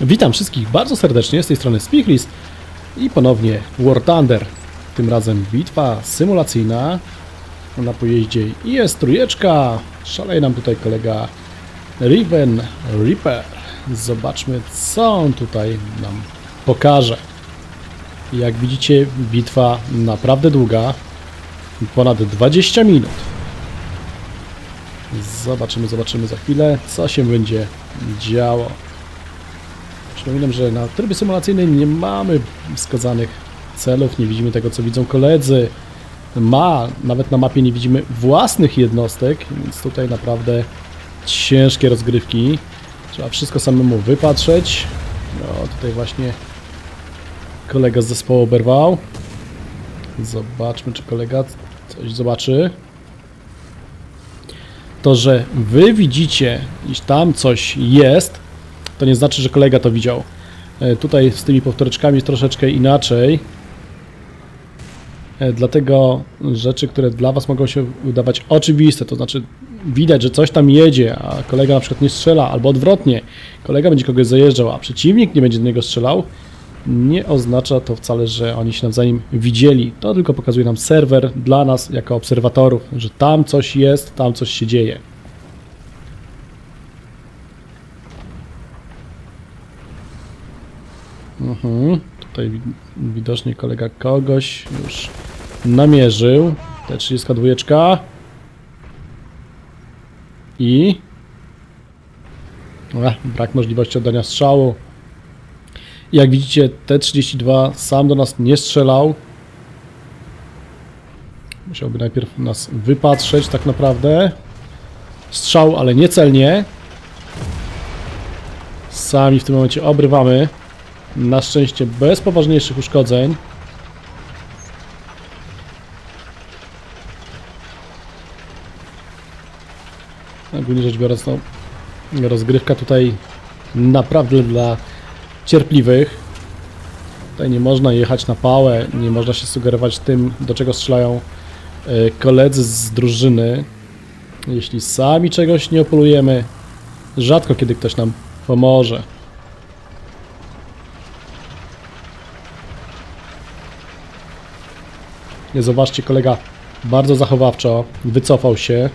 Witam wszystkich bardzo serdecznie, z tej strony Spichlis i ponownie War Thunder. Tym razem bitwa symulacyjna na pojeździe i jest trójeczka. Szaleje nam tutaj kolega Riven Reaper. Zobaczmy co on tutaj nam pokaże. Jak widzicie bitwa naprawdę długa, ponad 20 minut. Zobaczymy, zobaczymy za chwilę co się będzie działo. Przypominam, że na trybie symulacyjnym nie mamy wskazanych celów, nie widzimy tego, co widzą koledzy. Ma, nawet na mapie nie widzimy własnych jednostek, więc tutaj naprawdę ciężkie rozgrywki. Trzeba wszystko samemu wypatrzeć. No, tutaj właśnie kolega z zespołu oberwał. Zobaczmy, czy kolega coś zobaczy. To, że wy widzicie, iż tam coś jest, to nie znaczy, że kolega to widział. E, Tutaj z tymi powtóreczkami jest troszeczkę inaczej. E, Dlatego rzeczy, które dla Was mogą się wydawać oczywiste, to znaczy widać, że coś tam jedzie, a kolega na przykład nie strzela, albo odwrotnie, kolega będzie kogoś zajeżdżał, a przeciwnik nie będzie do niego strzelał, nie oznacza to wcale, że oni się nawzajem widzieli. To tylko pokazuje nam serwer dla nas jako obserwatorów, że tam coś jest, tam coś się dzieje. Mhm. Tutaj wi- widocznie kolega kogoś już namierzył. T32. I... Ech, brak możliwości oddania strzału. Jak widzicie, T32 sam do nas nie strzelał. Musiałby najpierw nas wypatrzeć tak naprawdę. Strzał, ale niecelnie. Sami w tym momencie obrywamy. Na szczęście bez poważniejszych uszkodzeń. Ogólnie rzecz biorąc, no, rozgrywka tutaj naprawdę dla cierpliwych. Tutaj nie można jechać na pałę, nie można się sugerować tym, do czego strzelają e, koledzy z drużyny. Jeśli sami czegoś nie opolujemy, rzadko kiedy ktoś nam pomoże. Nie zobaczcie, kolega bardzo zachowawczo wycofał się.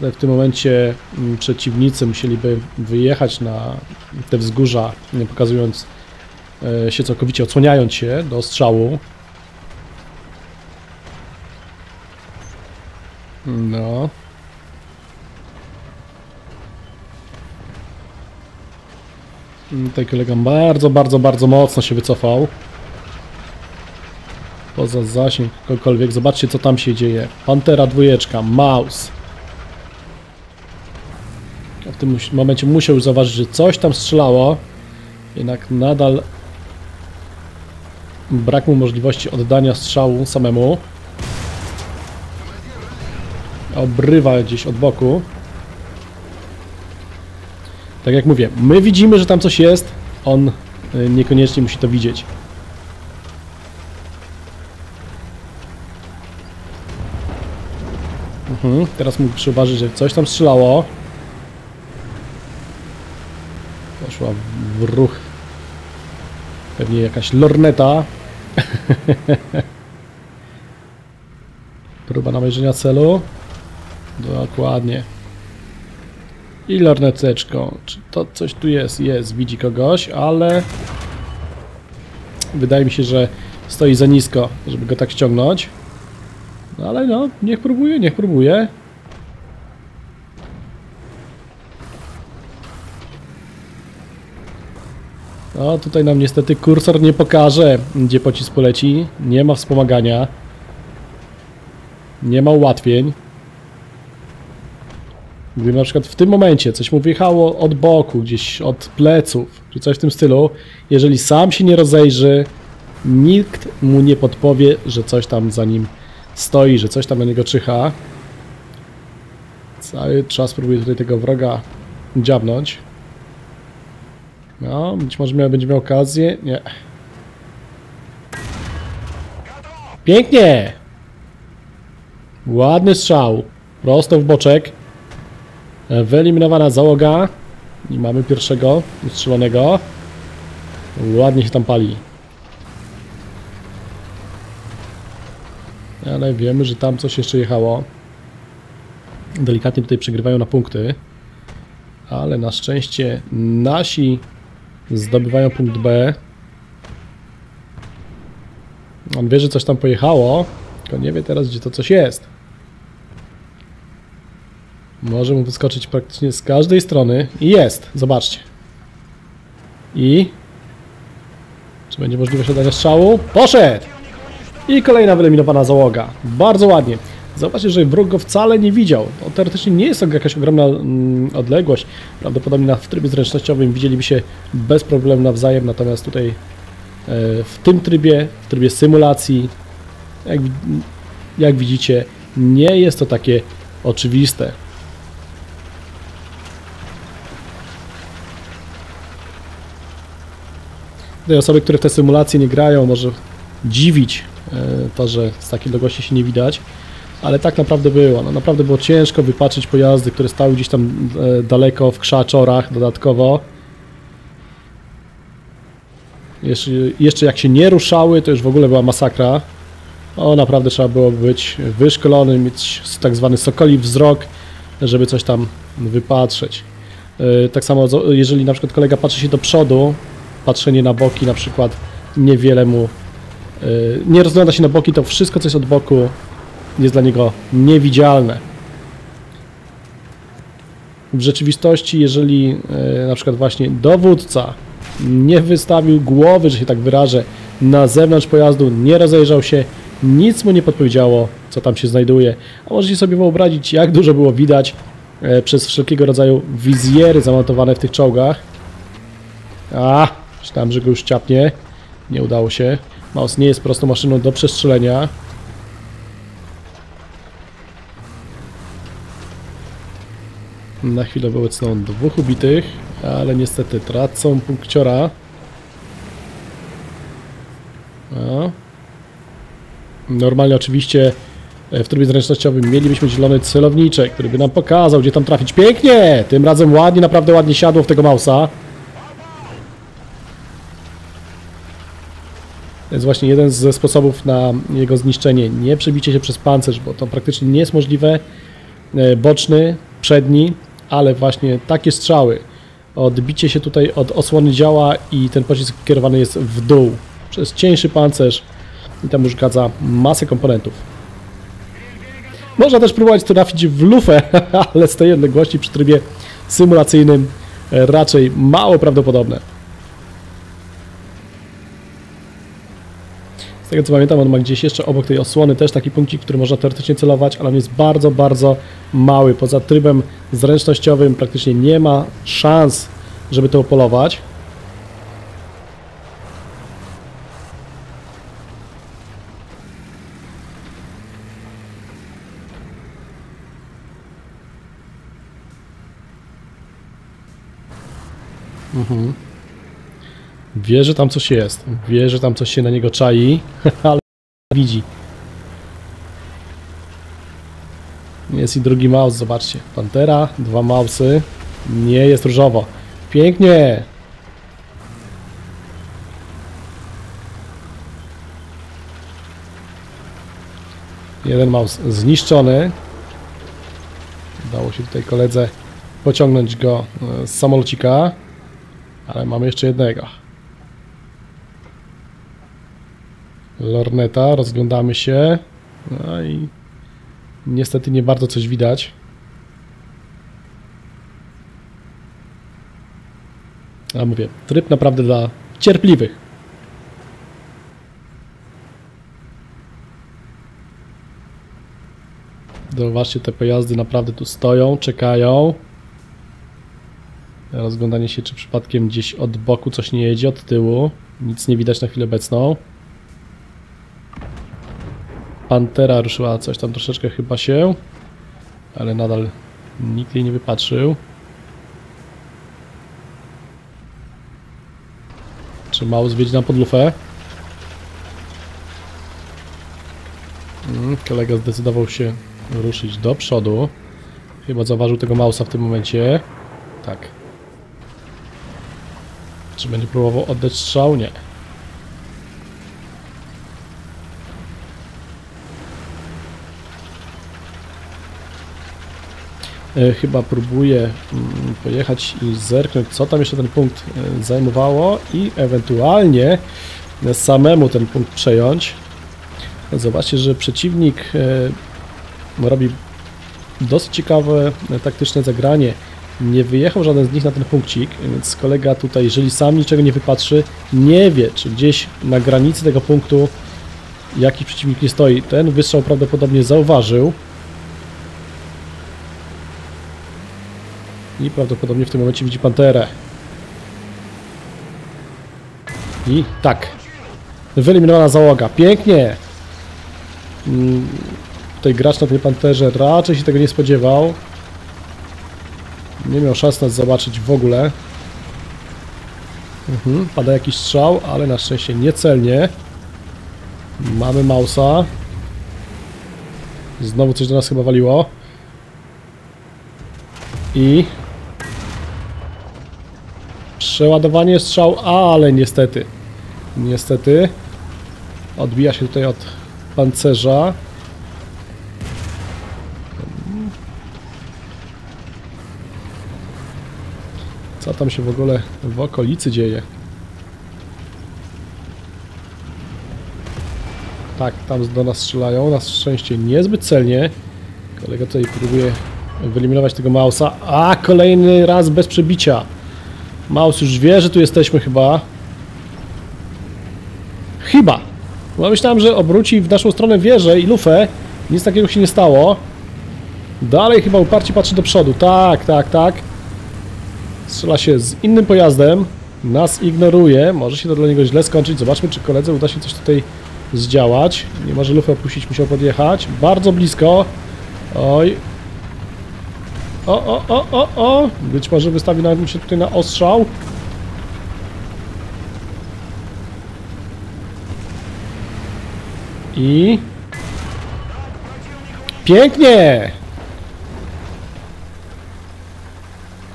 W tym momencie mm, przeciwnicy musieliby wyjechać na te wzgórza, nie pokazując e, się całkowicie, odsłaniając się do strzału. No. Tutaj kolega bardzo, bardzo, bardzo mocno się wycofał. Poza zasięg kogokolwiek. Zobaczcie, co tam się dzieje. Pantera dwójeczka, Maus. A W tym momencie musiał zauważyć, że coś tam strzelało. Jednak nadal brak mu możliwości oddania strzału samemu. Obrywa gdzieś od boku. Tak jak mówię, my widzimy, że tam coś jest. On y, niekoniecznie musi to widzieć. Mhm, teraz mógł przyuważyć, że coś tam strzelało. Poszła w ruch. Pewnie jakaś lorneta. Próba namierzenia celu. Dokładnie. I lorneteczką. Czy to coś tu jest? Jest, widzi kogoś, ale... Wydaje mi się, że stoi za nisko, żeby go tak ściągnąć. No ale no, niech próbuje, niech próbuje. No, tutaj nam niestety kursor nie pokaże, gdzie pocisk poleci. Nie ma wspomagania. Nie ma ułatwień. Gdyby na przykład w tym momencie coś mu wjechało od boku, gdzieś od pleców, czy coś w tym stylu, jeżeli sam się nie rozejrzy, nikt mu nie podpowie, że coś tam za nim stoi, że coś tam na niego czyha. Cały czas próbuję tutaj tego wroga dziabnąć. No, być może miał, będzie miał okazję. Nie. Pięknie! Ładny strzał. Prosto w boczek. Wyeliminowana załoga. I mamy pierwszego ustrzelonego. Ładnie się tam pali. Ale wiemy, że tam coś jeszcze jechało. Delikatnie tutaj przegrywają na punkty. Ale na szczęście nasi zdobywają punkt B. On wie, że coś tam pojechało, tylko nie wie teraz, gdzie to coś jest. Może mu wyskoczyć praktycznie z każdej strony. I jest, zobaczcie. I... Czy będzie możliwość oddania strzału? Poszedł! I kolejna wyeliminowana załoga. Bardzo ładnie. Zauważcie, że wróg go wcale nie widział. To teoretycznie nie jest to jakaś ogromna mm, odległość. Prawdopodobnie na, w trybie zręcznościowym widzieliby się bez problemu nawzajem, natomiast tutaj e, w tym trybie, w trybie symulacji, jak, jak widzicie, nie jest to takie oczywiste. Te osoby, które w te symulacje nie grają, może dziwić to, że z takiej odległości się nie widać, ale tak naprawdę było. No, naprawdę było ciężko wypatrzeć pojazdy, które stały gdzieś tam e, daleko w krzaczorach dodatkowo. Jeszcze, jeszcze jak się nie ruszały, to już w ogóle była masakra. O, naprawdę trzeba było być wyszkolonym, mieć tak zwany sokoli wzrok, żeby coś tam wypatrzeć. E, Tak samo, jeżeli na przykład kolega patrzy się do przodu, patrzenie na boki na przykład niewiele mu e, nie rozgląda się na boki, to wszystko co jest od boku jest dla niego niewidzialne. W rzeczywistości, jeżeli e, na przykład właśnie dowódca nie wystawił głowy, że się tak wyrażę, na zewnątrz pojazdu, nie rozejrzał się, nic mu nie podpowiedziało, co tam się znajduje. A możecie sobie wyobrazić, jak dużo było widać e, przez wszelkiego rodzaju wizjery zamontowane w tych czołgach. A, myślałem, że go już ciapnie. Nie udało się. Maus nie jest prostą maszyną do przestrzelenia. Na chwilę obecną dwóch ubitych, ale niestety tracą punkciora. A. Normalnie oczywiście e, w trybie zręcznościowym mielibyśmy zielony celowniczek, który by nam pokazał, gdzie tam trafić. Pięknie! Tym razem ładnie, naprawdę ładnie siadło w tego mausa. Jest właśnie jeden ze sposobów na jego zniszczenie. Nie przebicie się przez pancerz, bo to praktycznie nie jest możliwe. E, Boczny, przedni, ale właśnie takie strzały. Odbicie się tutaj od osłony działa i ten pocisk kierowany jest w dół. Przez cieńszy pancerz i tam już gadza masę komponentów. Można też próbować trafić w lufę, ale z tej odległości przy trybie symulacyjnym e, raczej mało prawdopodobne. Tego co pamiętam, on ma gdzieś jeszcze obok tej osłony też taki punkcik, który można teoretycznie celować, ale on jest bardzo, bardzo mały. Poza trybem zręcznościowym praktycznie nie ma szans, żeby to polować. Wie, że tam coś jest. Wie, że tam coś się na niego czai, ale widzi. Jest i drugi mouse, zobaczcie. Pantera, dwa mausy. Nie jest różowo. Pięknie! Jeden mouse zniszczony. Udało się tutaj koledze pociągnąć go e, z samolocika. Ale mamy jeszcze jednego. Lorneta, rozglądamy się. No i niestety nie bardzo coś widać. A mówię, tryb naprawdę dla cierpliwych. Zobaczcie, te pojazdy naprawdę tu stoją, czekają. Rozglądanie się, czy przypadkiem gdzieś od boku coś nie jedzie, od tyłu. Nic nie widać na chwilę obecną. Pantera ruszyła coś tam troszeczkę chyba się, ale nadal nikt jej nie wypatrzył. Czy Maus wiedzie nam pod lufę? Mm, Kolega zdecydował się ruszyć do przodu. Chyba zauważył tego Mausa w tym momencie. Tak. Czy będzie próbował oddać strzał? Nie. Chyba próbuję mm, pojechać i zerknąć, co tam jeszcze ten punkt e, zajmowało i ewentualnie samemu ten punkt przejąć. Zobaczcie, że przeciwnik e, robi dosyć ciekawe e, taktyczne zagranie. Nie wyjechał żaden z nich na ten punkcik, więc kolega tutaj, jeżeli sam niczego nie wypatrzy, nie wie, czy gdzieś na granicy tego punktu jakiś przeciwnik nie stoi. Ten wystrzał prawdopodobnie zauważył. I prawdopodobnie w tym momencie widzi panterę. I tak. Wyeliminowana załoga. Pięknie! Mm, Tutaj gracz na tej panterze raczej się tego nie spodziewał. Nie miał szans nas zobaczyć w ogóle. Mhm, pada jakiś strzał, ale na szczęście niecelnie. Mamy Mausa. Znowu coś do nas chyba waliło. I... Przeładowanie strzał, ale niestety. Niestety. Odbija się tutaj od pancerza. Co tam się w ogóle w okolicy dzieje? Tak, tam do nas strzelają. Na szczęście niezbyt celnie. Kolega tutaj próbuje wyeliminować tego Mausa. A, kolejny raz bez przebicia. Maus już wie, że tu jesteśmy chyba. Chyba. Bo myślałem, że obróci w naszą stronę wieżę i lufę. Nic takiego się nie stało. Dalej chyba uparcie patrzy do przodu. Tak, tak, tak. Strzela się z innym pojazdem. Nas ignoruje. Może się to dla niego źle skończyć. Zobaczmy, czy koledze uda się coś tutaj zdziałać. Nie może lufę opuścić, musiał podjechać. Bardzo blisko. Oj. O, o, o, o, o. Być może wystawi nam się tutaj na ostrzał. I... Pięknie!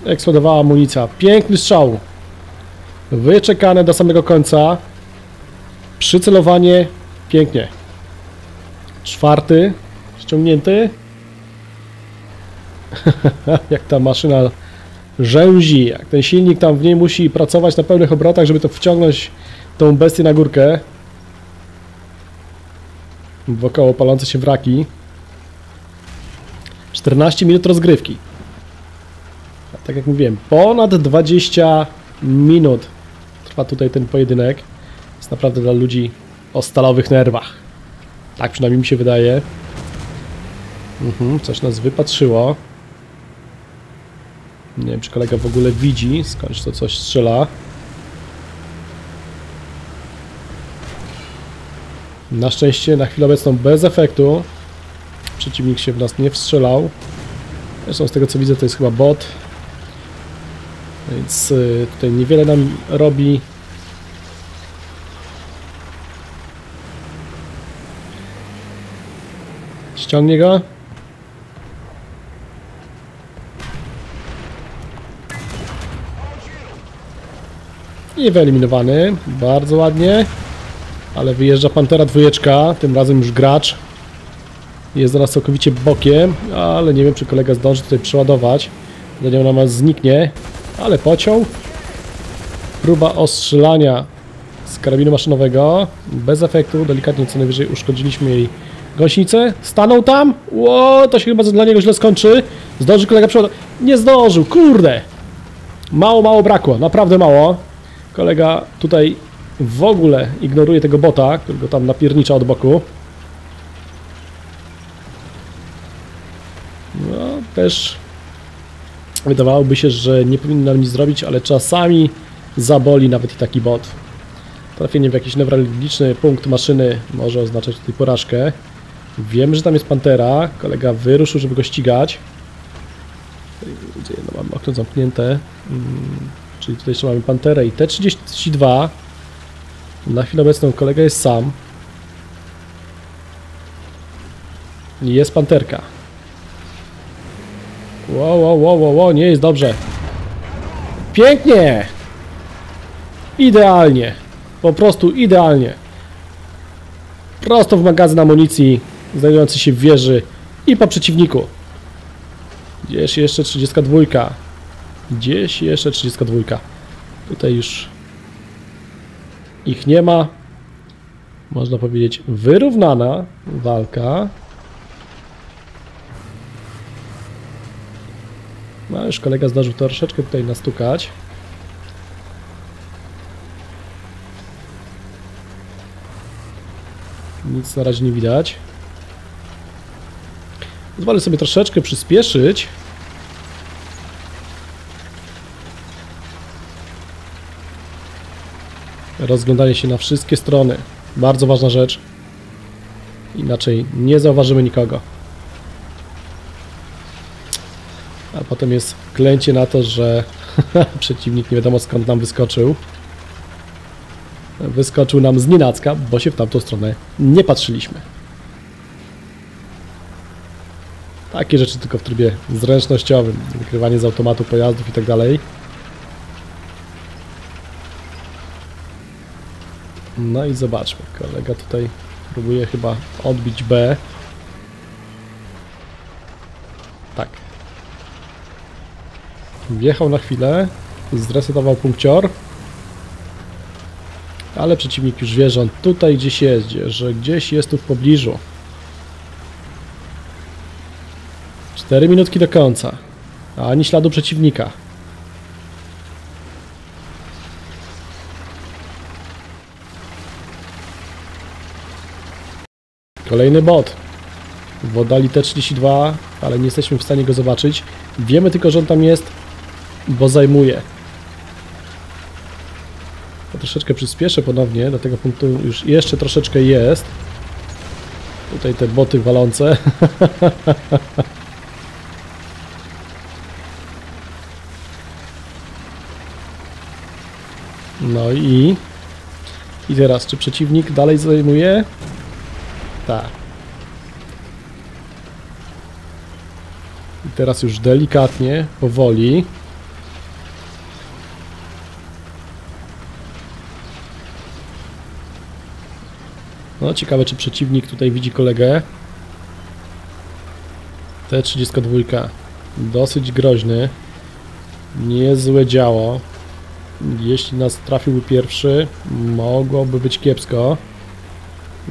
Eksplodowała amunicja. Piękny strzał. Wyczekane do samego końca. Przycelowanie. Pięknie. Czwarty. Ściągnięty. jak ta maszyna rzęzi. Jak ten silnik tam w niej musi pracować na pełnych obrotach, żeby to wciągnąć tą bestię na górkę. Wokoło palące się wraki. 14 minut rozgrywki. A tak jak mówiłem, ponad 20 minut trwa tutaj ten pojedynek. Jest naprawdę dla ludzi o stalowych nerwach. Tak przynajmniej mi się wydaje. Mhm, coś nas wypatrzyło. Nie wiem, czy kolega w ogóle widzi, skądś to coś strzela. Na szczęście na chwilę obecną bez efektu. Przeciwnik się w nas nie wstrzelał. Zresztą z tego co widzę to jest chyba bot. Więc y, tutaj niewiele nam robi. Ściągnie go. I wyeliminowany. Bardzo ładnie. Ale wyjeżdża Pantera dwójeczka. Tym razem już gracz. Jest zaraz całkowicie bokiem, ale nie wiem czy kolega zdąży tutaj przeładować. Zanim ona nas zniknie, ale pociął. Próba ostrzelania z karabinu maszynowego. Bez efektu, delikatnie co najwyżej uszkodziliśmy jej gąsienicę. Stanął tam. Ło, to się chyba dla niego źle skończy. Zdąży kolega przeładować. Nie zdążył, kurde. Mało, mało brakło, naprawdę mało. Kolega tutaj w ogóle ignoruje tego bota, którego tam napiernicza od boku. No, też wydawałoby się, że nie powinien nam nic zrobić, ale czasami zaboli nawet i taki bot. Trafienie w jakiś newralgiczny punkt maszyny może oznaczać tutaj porażkę. Wiem, że tam jest Pantera. Kolega wyruszył, żeby go ścigać. Gdzie no, mamy okno zamknięte. Mm, czyli tutaj jeszcze mamy Panterę i T-32. Na chwilę obecną kolega jest sam. I jest Panterka. Wow, wow, wow, wow, wow, nie jest dobrze. Pięknie! Idealnie. Po prostu idealnie. Prosto w magazyn amunicji znajdujący się w wieży i po przeciwniku. Gdzieś jeszcze 32. Gdzieś jeszcze 32. Tutaj już ich nie ma. Można powiedzieć wyrównana walka. No już kolega zdążył troszeczkę tutaj nastukać. Nic na razie nie widać. Pozwolę sobie troszeczkę przyspieszyć. Rozglądanie się na wszystkie strony. Bardzo ważna rzecz. Inaczej nie zauważymy nikogo. A potem jest klęcie na to, że przeciwnik nie wiadomo skąd nam wyskoczył. Wyskoczył nam z nienacka, bo się w tamtą stronę nie patrzyliśmy. Takie rzeczy tylko w trybie zręcznościowym. Wykrywanie z automatu pojazdów i tak dalej. No i zobaczmy. Kolega tutaj próbuje chyba odbić B. Tak. Wjechał na chwilę, zresetował punkcior. Ale przeciwnik już wie, że on tutaj gdzieś jeździ, że gdzieś jest tu w pobliżu. 4 minutki do końca. Ani śladu przeciwnika. Kolejny bot. W oddali T32, ale nie jesteśmy w stanie go zobaczyć. Wiemy tylko, że on tam jest, bo zajmuje. Troszeczkę przyspieszę ponownie, do tego punktu już jeszcze troszeczkę jest. Tutaj te boty walące. No i... I teraz, czy przeciwnik dalej zajmuje? Tak. I teraz już delikatnie, powoli. No, ciekawe, czy przeciwnik tutaj widzi kolegę. T32. Dosyć groźny. Niezłe działo. Jeśli nas trafiłby pierwszy, mogłoby być kiepsko.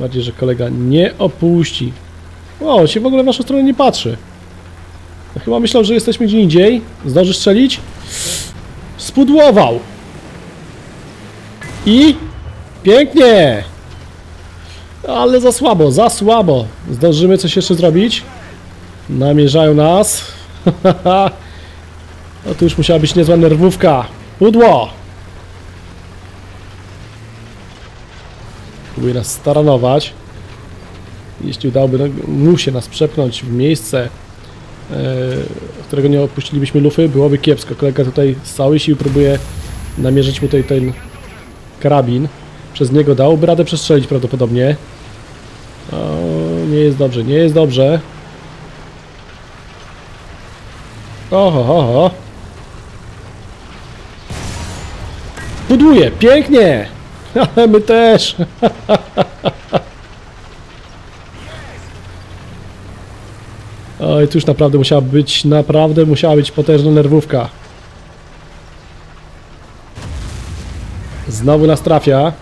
Bardziej, że kolega nie opuści. O, się w ogóle w naszą stronę nie patrzy. No, chyba myślał, że jesteśmy gdzie indziej. Zdąży strzelić? Spudłował! I... Pięknie! Ale za słabo, za słabo. Zdążymy coś jeszcze zrobić? Namierzają nas. no tu już musiała być niezła nerwówka. Pudło! Próbuje nas staranować. Jeśli udałoby no, mu się nas przepchnąć w miejsce, yy, którego nie opuścilibyśmy lufy, byłoby kiepsko. Kolega tutaj z całej siły próbuje namierzyć mu tutaj ten karabin. Przez niego dałoby radę przestrzelić prawdopodobnie. O, nie jest dobrze, nie jest dobrze. Oho, oho. Buduje, pięknie! Ale my też! Oj, tu już naprawdę musiała być, naprawdę musiała być potężna nerwówka. Znowu nas trafia.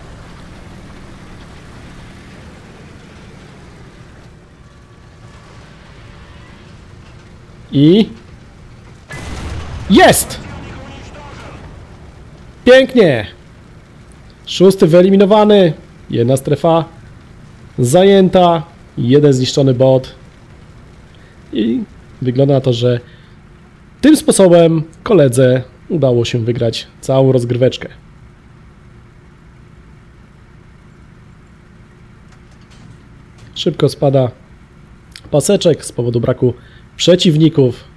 I... Jest! Pięknie! Szósty wyeliminowany. Jedna strefa zajęta. Jeden zniszczony bot. I wygląda na to, że tym sposobem koledze udało się wygrać całą rozgryweczkę. Szybko spada paseczek z powodu braku przeciwników.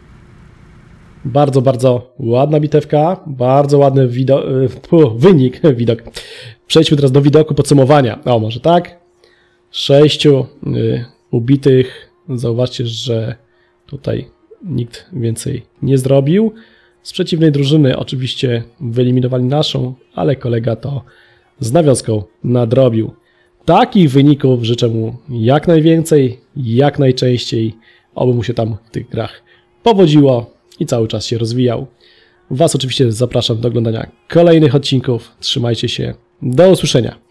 Bardzo, bardzo ładna bitewka, bardzo ładny widok, wynik, widok. Przejdźmy teraz do widoku podsumowania. O, może tak? Sześciu y, ubitych. Zauważcie, że tutaj nikt więcej nie zrobił. z przeciwnej drużyny oczywiście wyeliminowali naszą, ale kolega to z nawiązką nadrobił. Takich wyników życzę mu jak najwięcej, jak najczęściej, oby mu się tam w tych grach powodziło i cały czas się rozwijał. Was oczywiście zapraszam do oglądania kolejnych odcinków. Trzymajcie się. Do usłyszenia.